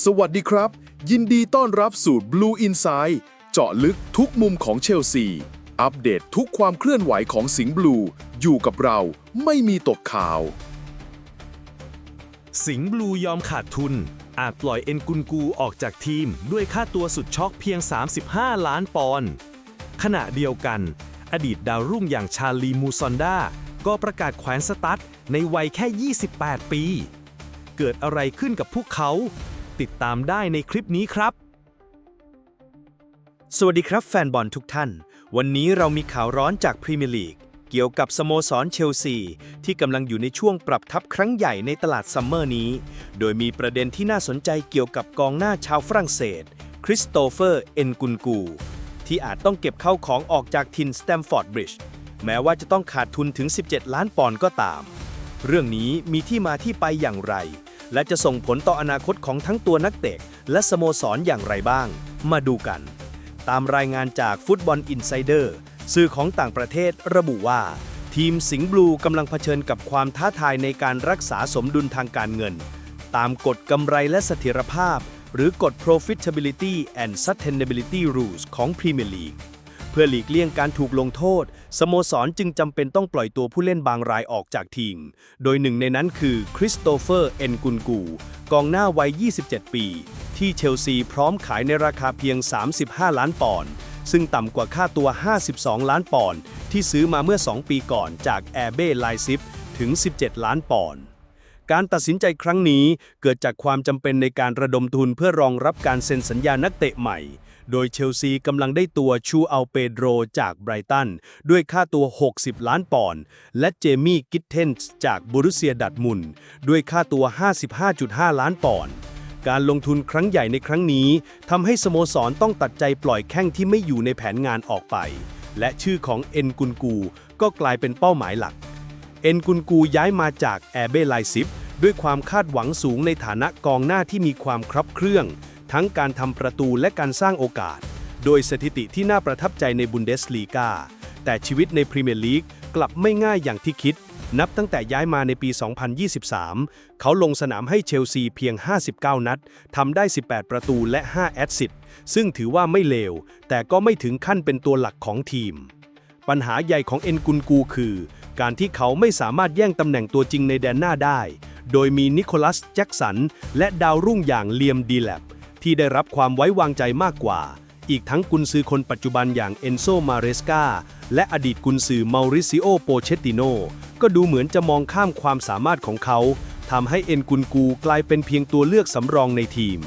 สวัสดีครับ ยินดีต้อนรับสู่ Blue Inside เจาะลึกทุกมุมของเชลซี อัปเดตทุกความเคลื่อนไหวของสิงห์บลู อยู่กับเราไม่มีตกข่าว สิงห์บลูยอมขาดทุน อาจปล่อยเอ็นกุนกูออกจากทีมด้วยค่าตัวสุดช็อกเพียง 35 ล้านปอนด์ขณะเดียวกัน อดีตดาวรุ่งอย่างชาลีมูซอนดาก็ประกาศแขวนสตั๊ดในวัยแค่ 28 ปี เกิดอะไรขึ้นกับพวกเขา ติดตามได้ในคลิปนี้ครับ สวัสดีครับแฟนบอลทุกท่าน วันนี้เรามีข่าวร้อนจากพรีเมียร์ลีกเกี่ยวกับสโมสรเชลซี ที่กำลังอยู่ในช่วงปรับทับครั้งใหญ่ในตลาดซัมเมอร์นี้ โดยมีประเด็นที่น่าสนใจเกี่ยวกับกองหน้าชาวฝรั่งเศส คริสโตเฟอร์ เอ็นกุนกู ที่อาจต้องเก็บเข้าของออกจากทินสแตมฟอร์ดบริดจ์แม้ว่าจะต้องขาดทุนถึง 17 ล้านปอนด์ก็ตาม เรื่องนี้มีที่มาที่ไปอย่างไร และจะส่งผลต่ออนาคตของทั้งตัวนักเตะ และสโมสรอย่างไรบ้าง มาดูกัน ตามรายงานจากฟุตบอลอินไซเดอร์สื่อของต่างประเทศระบุว่า ทีมสิงห์บลูกำลังเผชิญกับความท้าทายในการรักษาสมดุลทางการเงิน ตามกฎกำไรและเสถียรภาพ หรือกฎ Profitability and Sustainability Rules ของ Premier League เพื่อหลีกเลี่ยงการถูกลงโทษ สโมสรจึงจำเป็นต้องปล่อยตัวผู้เล่นบางรายออกจากทีม โดยหนึ่งในนั้นคือคริสโตเฟอร์ เอ็นกุนกู กองหน้าวัย 27 ปี ที่เชลซีพร้อมขายในราคาเพียง 35 ล้านปอนด์ ซึ่งต่ำกว่าค่าตัว 52 ล้านปอนด์ ที่ซื้อมาเมื่อ 2 ปีก่อนจากแอร์เบ้ไลซิฟถึง 17 ล้านปอนด์การตัดสินใจครั้งนี้เกิดจากความจำเป็นในการระดมทุนเพื่อรองรับการเซ็นสัญญานักเตะใหม่ โดยเชลซีกำลังได้ตัวชูอัลเปโดรจากไบรตัน ด้วยค่าตัว 60 ล้านปอนด์ และเจมี่กิทเทนส์จากบรุเซียดัตมุน ด้วยค่าตัว 55.5 ล้านปอนด์การลงทุนครั้งใหญ่ในครั้งนี้ทำให้สโมสรต้องตัดใจปล่อยแข้งที่ไม่อยู่ในแผนงานออกไป และชื่อของเอ็นกุนกู ก็กลายเป็นเป้าหมายหลัก เอ็นกุนกูย้ายมาจากแอร์เบไลซิฟด้วยความคาดหวังสูงในฐานะกองหน้าที่มีความครับเครื่อง ทั้งการทำประตูและการสร้างโอกาส โดยสถิติที่น่าประทับใจในบุนเดสลีกา แต่ชีวิตในพรีเมียร์ลีกกลับไม่ง่ายอย่างที่คิด นับตั้งแต่ย้ายมาในปี 2023 เขาลงสนามให้เชลซีเพียง 59 นัดทำได้ 18 ประตูและ 5 แอสซิสต์ซึ่งถือว่าไม่เลว แต่ก็ไม่ถึงขั้นเป็นตัวหลักของทีม ปัญหาใหญ่ของเอ็นกุนกูคือ การที่เขาไม่สามารถแย่งตำแหน่งตัวจริงในแดนหน้าได้ โดยมีนิโคลัส แจ็กสัน และดาวรุ่งอย่างเลียมดีแลบ ที่ได้รับความไว้วางใจมากกว่า อีกทั้งกุนซือคนปัจจุบันอย่างเอนโซมาเรสกาและอดีตกุนซือมาริซิโอโปเชตติโนก็ดูเหมือนจะมองข้ามความสามารถของเขาทำให้เอ็นกุนกูกลายเป็นเพียงตัวเลือกสำรองในทีม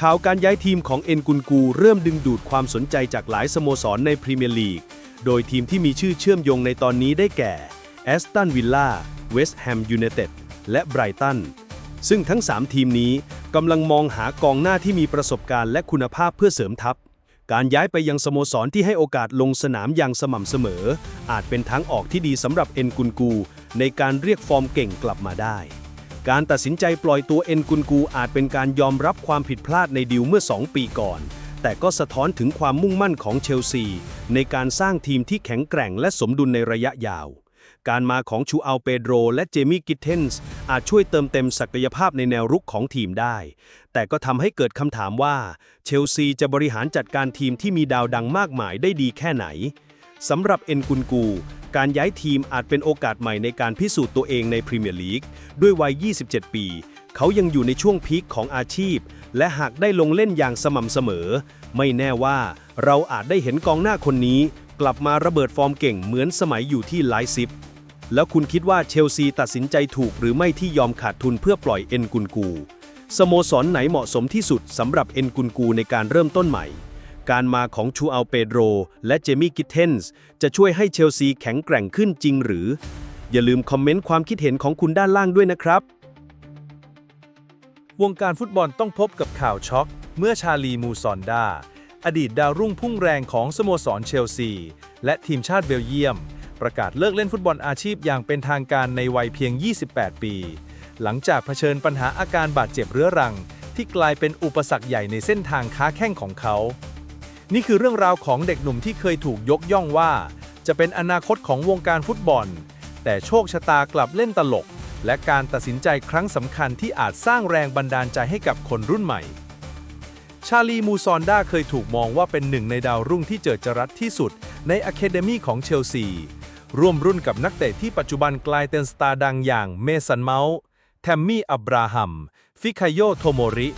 ข่าวการย้ายทีมของเอ็นกุนกูเริ่มดึงดูดความสนใจจากหลายสโมสรในพรีเมียร์ลีก โดยทีมที่มีชื่อเชื่อมโยงในตอนนี้ได้แก่แอสตันวิลล่า เวสต์แฮมยูไนเต็ด และไบรตัน ซึ่งทั้ง 3 ทีมนี้กำลังมองหากองหน้าที่มีประสบการณ์และคุณภาพเพื่อเสริมทัพ การย้ายไปยังสโมสรที่ให้โอกาสลงสนามอย่างสม่ำเสมอ อาจเป็นทางออกที่ดีสำหรับเอ็นกุนกู ในการเรียกฟอร์มเก่งกลับมาได้ การตัดสินใจปล่อยตัวเอ็นกุนกูอาจเป็นการยอมรับความผิดพลาดในดิวเมื่อ 2 ปีก่อน แต่ก็สะท้อนถึงความมุ่งมั่นของเชลซี ในการสร้างทีมที่แข็งแกร่งและสมดุลในระยะยาว การมาของชูอัลเปโดรและเจมี่กิทเทนส์อาจช่วยเติมเต็มศักยภาพในแนวรุกของทีมได้ แต่ก็ทำให้เกิดคำถามว่า เชลซีจะบริหารจัดการทีมที่มีดาวดังมากมายได้ดีแค่ไหนสำหรับเอ็นกุนกู การย้ายทีมอาจเป็นโอกาสใหม่ในการพิสูจน์ตัวเองในพรีเมียร์ลีกด้วยวัย 27 ปี เขายังอยู่ในช่วงพีคของอาชีพ และหากได้ลงเล่นอย่างสม่ำเสมอ ไม่แน่ว่าเราอาจได้เห็นกองหน้าคนนี้ กลับมาระเบิดฟอร์มเก่งเหมือนสมัยอยู่ที่ไลซิป แล้วคุณคิดว่าเชลซีตัดสินใจถูกหรือไม่ที่ยอมขาดทุนเพื่อปล่อยเอ็นกุนกู สโมสรไหนเหมาะสมที่สุดสำหรับเอ็นกุนกูในการเริ่มต้นใหม่ การมาของชูอัลเปโดรและเจมี่กิทเทนส์จะช่วยให้เชลซีแข็งแกร่งขึ้นจริงหรือ อย่าลืมคอมเมนต์ความคิดเห็นของคุณด้านล่างด้วยนะครับ วงการฟุตบอลต้องพบกับข่าวช็อก เมื่อชาลีมูซอนดาอดีตดาวรุ่งพุ่งแรงของสโมสรเชลซี และทีมชาติเบลเยียม ประกาศเลิกเล่นฟุตบอลอาชีพอย่างเป็นทางการในวัยเพียง 28 ปี หลังจากเผชิญปัญหาอาการบาดเจ็บเรื้อรัง ที่กลายเป็นอุปสรรคใหญ่ในเส้นทางค้าแข้งของเขา นี่คือเรื่องราวของเด็กหนุ่มที่เคยถูกยกย่องว่า จะเป็นอนาคตของวงการฟุตบอล แต่โชคชะตากลับเล่นตลก และการตัดสินใจครั้งสำคัญที่อาจสร้างแรงบันดาลใจให้กับคนรุ่นใหม่ชาลีมูซอนดาเคยถูกมองว่าเป็นหนึ่งในดาวรุ่งที่เจิดจรัสที่สุดในอะคาเดมีของเชลซี ร่วมรุ่นกับนักเตะที่ปัจจุบันกลายเป็นสตาร์ดังอย่างเมสันเมาส์แทมมี่ อับราฮัม ฟิคาโยโทโมริ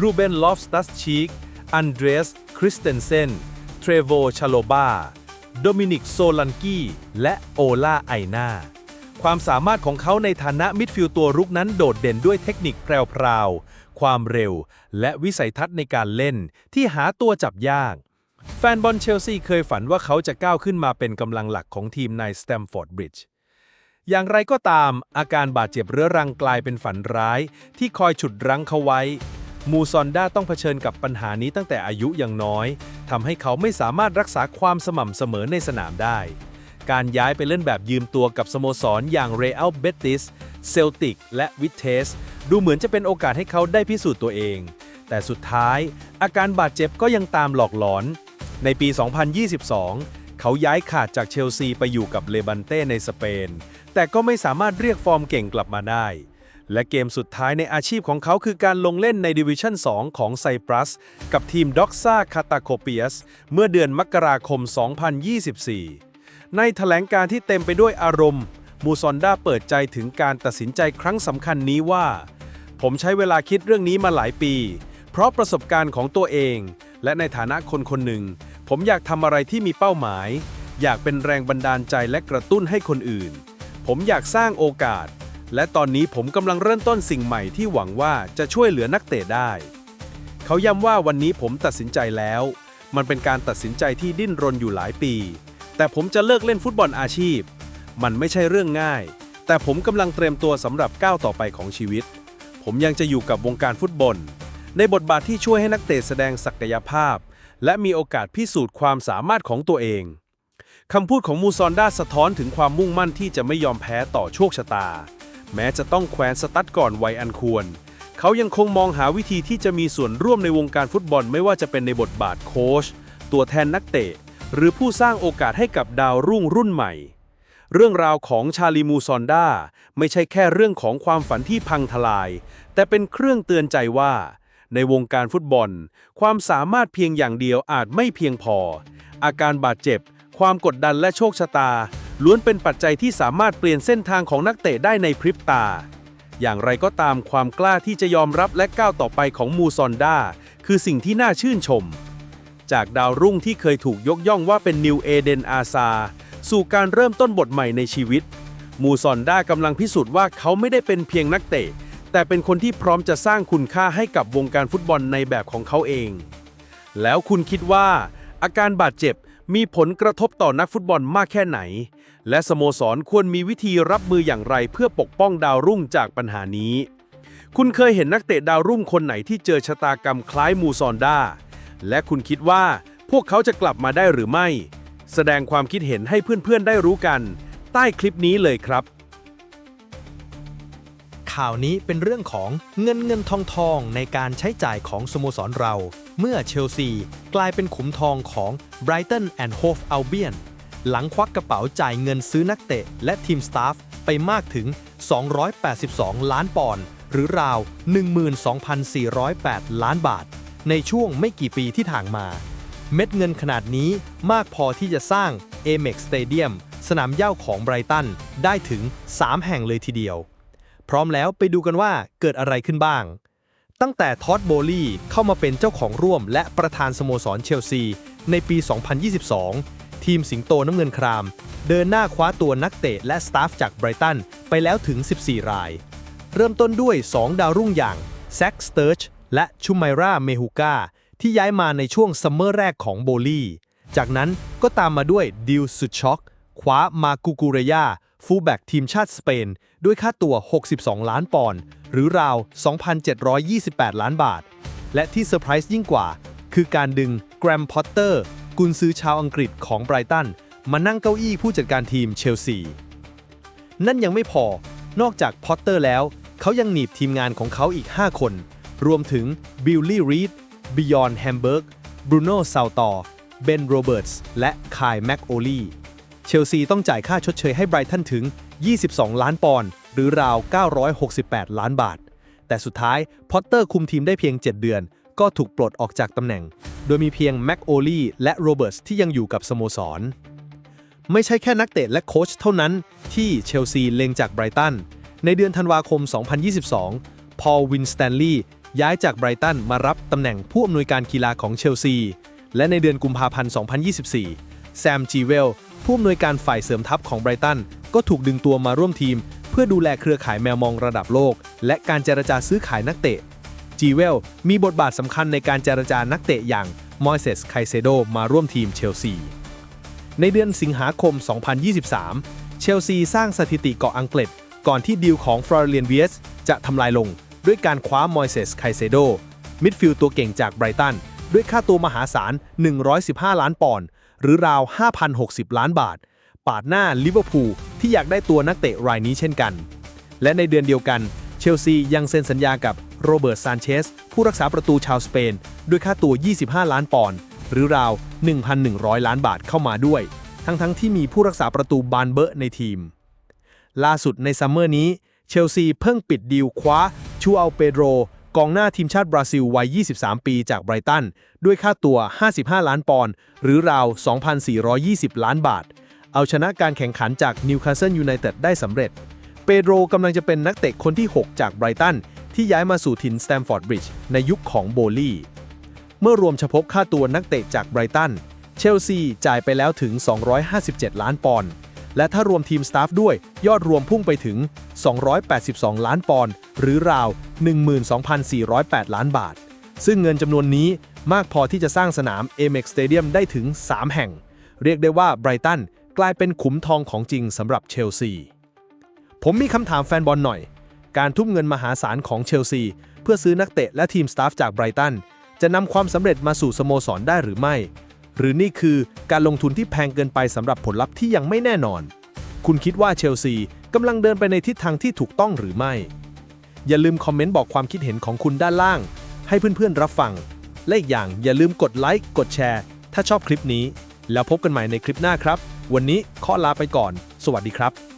รูเบน ลอฟสตัสชีก อันเดรส คริสเตนเซน เทรโว ชาโลบา โดมินิก โซลันกี้ และโอลาไอนาความสามารถของเขาในฐานะมิดฟิลด์ตัวรุกนั้นโดดเด่นด้วยเทคนิคแพรวๆ ความเร็ว และวิสัยทัศน์ในการเล่นที่หาตัวจับยาก แฟนบอลเชลซีเคยฝันว่าเขาจะก้าวขึ้นมาเป็นกำลังหลักของทีมในสแตมฟอร์ดบริดจ์อย่างไรก็ตาม อาการบาดเจ็บเรื้อรังกลายเป็นฝันร้าย ที่คอยฉุดรั้งเขาไว้ มูซอนด้าต้องเผชิญกับปัญหานี้ตั้งแต่อายุยังน้อยทำให้เขาไม่สามารถรักษาความสม่ำเสมอในสนามได้ การย้ายไปเล่นแบบยืมตัวกับสโมสรอย่างเรอัลเบติสเซลติกและวิเทสดูเหมือนจะเป็นโอกาสให้เขาได้พิสูจน์ตัวเอง แต่สุดท้าย อาการบาดเจ็บก็ยังตามหลอกหลอน ในปี 2022 เขาย้ายขาดจากเชลซีไปอยู่กับเลบันเต้ในสเปน แต่ก็ไม่สามารถเรียกฟอร์มเก่งกลับมาได้ และเกมสุดท้ายในอาชีพของเขาคือการลงเล่นในดิวิชั่น 2 ของไซปรัส กับทีมด็อกซ่าคาตาโคเปียส เมื่อเดือนมกราคม 2024 ในแถลงการที่เต็มไปด้วยอารมณ์ มูซอนด้าเปิดใจถึงการตัดสินใจครั้งสำคัญนี้ว่า ผมใช้เวลาคิดเรื่องนี้มาหลายปี เพราะประสบการณ์ของตัวเอง และในฐานะคนคนหนึ่ง ผมอยากทำอะไรที่มีเป้าหมาย อยากเป็นแรงบันดาลใจและกระตุ้นให้คนอื่น ผมอยากสร้างโอกาส และตอนนี้ผมกำลังเริ่มต้นสิ่งใหม่ที่หวังว่าจะช่วยเหลือนักเตะได้ เขาย้ำว่าวันนี้ผมตัดสินใจแล้ว มันเป็นการตัดสินใจที่ดิ้นรนอยู่หลายปี แต่ผมจะเลิกเล่นฟุตบอลอาชีพ มันไม่ใช่เรื่องง่าย แต่ผมกำลังเตรียมตัวสำหรับก้าวต่อไปของชีวิต ผมยังจะอยู่กับวงการฟุตบอล ในบทบาทที่ช่วยให้นักเตะแสดงศักยภาพ และมีโอกาสพิสูจน์ความสามารถของตัวเองคำพูดของมูซอนด้าสะท้อนถึงความมุ่งมั่นที่จะไม่ยอมแพ้ต่อโชคชะตา แม้จะต้องแขวนสตั๊ดก่อนวัยอันควร เขายังคงมองหาวิธีที่จะมีส่วนร่วมในวงการฟุตบอลไม่ว่าจะเป็นในบทบาทโค้ชตัวแทนนักเตะ หรือผู้สร้างโอกาสให้กับดาวรุ่งรุ่นใหม่ เรื่องราวของชาลีมูซอนด้าไม่ใช่แค่เรื่องของความฝันที่พังทลาย แต่เป็นเครื่องเตือนใจว่า ในวงการฟุตบอล ความสามารถเพียงอย่างเดียวอาจไม่เพียงพอ อาการบาดเจ็บ ความกดดันและโชคชะตา ล้วนเป็นปัจจัยที่สามารถเปลี่ยนเส้นทางของนักเตะได้ในพริบตา อย่างไรก็ตามความกล้าที่จะยอมรับและก้าวต่อไปของมูซอนด้าคือสิ่งที่น่าชื่นชม จากดาวรุ่งที่เคยถูกยกย่องว่าเป็นนิวเอเดนอาซาสู่การเริ่มต้นบทใหม่ในชีวิต มูซอนด้ากำลังพิสูจน์ว่าเขาไม่ได้เป็นเพียงนักเตะ แต่เป็นคนที่พร้อมจะสร้างคุณค่าให้กับวงการฟุตบอลในแบบของเขาเอง แล้วคุณคิดว่า อาการบาดเจ็บมีผลกระทบต่อนักฟุตบอลมากแค่ไหน และสโมสรควรมีวิธีรับมืออย่างไรเพื่อปกป้องดาวรุ่งจากปัญหานี้ คุณเคยเห็นนักเตะดาวรุ่งคนไหนที่เจอชะตากรรมคล้ายมูซอนด้าและคุณคิดว่าพวกเขาจะกลับมาได้หรือไม่ แสดงความคิดเห็นให้เพื่อนๆได้รู้กัน ใต้คลิปนี้เลยครับ ข่าวนี้เป็นเรื่องของเงินเงินทองทองในการใช้จ่ายของสโมสรเรา เมื่อเชลซี กลายเป็นขุมทองของ Brighton and Hove Albion หลังควักกระเป๋าจ่ายเงินซื้อนักเตะ และทีมสตาฟไปมากถึง 282 ล้านปอนด์หรือราว 12,408 ล้านบาท ในช่วงไม่กี่ปีที่ผ่านมา เม็ดเงินขนาดนี้มากพอที่จะสร้าง Amex Stadium สนามเย้าของไบรตันได้ถึง 3 แห่งเลยทีเดียว พร้อมแล้วไปดูกันว่าเกิดอะไรขึ้นบ้าง ตั้งแต่ท็อดโบลี่เข้ามาเป็นเจ้าของร่วมและประธานสโมสรเชลซี ในปี 2022 ทีมสิงโตน้ำเงินคราม เดินหน้าคว้าตัวนักเตะและสตาฟจากไบรตันไปแล้วถึง 14 ราย เริ่มต้นด้วย 2 ดาวรุ่งอย่างแซ็กสเติร์ชและชูไมราเมฮูกาที่ย้ายมาในช่วงซัมเมอร์แรกของโบลี่ จากนั้นก็ตามมาด้วยดิลสุดช็อกคว้ามากูกูเรยา ฟูลแบ็กทีมชาติสเปน ด้วยค่าตัว 62 ล้านปอนด์หรือราว 2,728 ล้านบาท และที่เซอร์ไพรส์ยิ่งกว่า คือการดึงแกรมพอตเตอร์กุนซือชาวอังกฤษของไบรตัน มานั่งเก้าอี้ผู้จัดการทีมเชลซี นั่นยังไม่พอ นอกจากพอตเตอร์แล้ว เขายังหนีบทีมงานของเขาอีก 5 คน รวมถึงบิลลี่รีดบิยอนแฮมเบิร์กบรูโน่ซาวตอร์เบนโรเบิร์ตส์และคายแม็กโอลี เชลซีต้องจ่ายค่าชดเชยให้ไบรตันถึง 22 ล้านปอนด์หรือราว 968 ล้านบาท แต่สุดท้ายพอตเตอร์คุมทีมได้เพียง 7 เดือน ก็ถูกปลดออกจากตำแหน่ง โดยมีเพียงแม็กโอลีและโรเบิร์ตที่ยังอยู่กับสโมสร ไม่ใช่แค่นักเตะและโค้ชเท่านั้นที่เชลซีเล็งจากไบรตัน ในเดือนธันวาคม 2022 พอลวินสแตนลีย์ย้ายจากไบรตันมารับตำแหน่งผู้อำนวยการกีฬาของเชลซี และในเดือนกุมภาพันธ์ 2024 แซมจีเวล ผู้อำนวยการฝ่ายเสริมทัพของไบรตัน ก็ถูกดึงตัวมาร่วมทีม เพื่อดูแลเครือข่ายแมวมองระดับโลก และการเจรจาซื้อขายนักเตะ จีเวลมีบทบาทสำคัญในการเจรจานักเตะอย่างมอยเซสไคเซโดมาร่วมทีมเชลซี ในเดือนสิงหาคม 2023 เชลซีสร้างสถิติเกาะอังกฤษ ก่อนที่ดีลของฟลอเรียนเวียสจะทำลายลง ด้วยการคว้ามอยเซสไคเซโดมิดฟิลด์ตัวเก่งจากไบรตันด้วยค่าตัวมหาศาล 115 ล้านปอนด์ หรือราว 5,060 ล้านบาท ปาดหน้าลิเวอร์พูลที่อยากได้ตัวนักเตะรายนี้เช่นกัน และในเดือนเดียวกัน เชลซียังเซ็นสัญญากับโรเบิร์ตซานเชสผู้รักษาประตูชาวสเปน ด้วยค่าตัว 25 ล้านปอนด์หรือราว 1,100 ล้านบาทเข้ามาด้วย ทั้งๆทที่มีผู้รักษาประตูบานเบอร์ในทีม ล่าสุดในซัมเมอร์นี้ เชลซีเพิ่งปิดดีลคว้าชูอัลเปโดร กองหน้าทีมชาติบราซิลวัย 23 ปีจากไบรตัน ด้วยค่าตัว 55 ล้านปอนด์หรือราว 2,420 ล้านบาท เอาชนะการแข่งขันจากนิวคาสเซิลยูไนเต็ดได้สำเร็จ เปโดรกำลังจะเป็นนักเตะคนที่ 6 จากไบรตัน ที่ย้ายมาสู่ถิ่นสแตมฟอร์ดบริดจ์ในยุคของโบลี่ เมื่อรวมเฉพาะค่าตัวนักเตะจากไบรตัน เชลซีจ่ายไปแล้วถึง 257 ล้านปอนด์ และถ้ารวมทีมสตาฟด้วยยอดรวมพุ่งไปถึง 282 ล้านปอนด์หรือราว 12,408 ล้านบาท ซึ่งเงินจำนวนนี้มากพอที่จะสร้างสนาม Amex Stadium ได้ถึง 3 แห่ง เรียกได้ว่าไบรตันกลายเป็นขุมทองของจริงสำหรับเชลซี ผมมีคำถามแฟนบอลหน่อย การทุ่มเงินมหาศาลของเชลซี เพื่อซื้อนักเตะและทีมสตาฟจากไบรตันจะนำความสำเร็จมาสู่สโมสรได้หรือไม่ หรือนี่คือการลงทุนที่แพงเกินไปสำหรับผลลัพธ์ที่ยังไม่แน่นอน คุณคิดว่าเชลซีกำลังเดินไปในทิศทางที่ถูกต้องหรือไม่ อย่าลืมคอมเมนต์บอกความคิดเห็นของคุณด้านล่าง ให้เพื่อนๆรับฟัง และอีกอย่างอย่าลืมกดไลค์กดแชร์ ถ้าชอบคลิปนี้ แล้วพบกันใหม่ในคลิปหน้าครับ วันนี้ขอลาไปก่อน สวัสดีครับ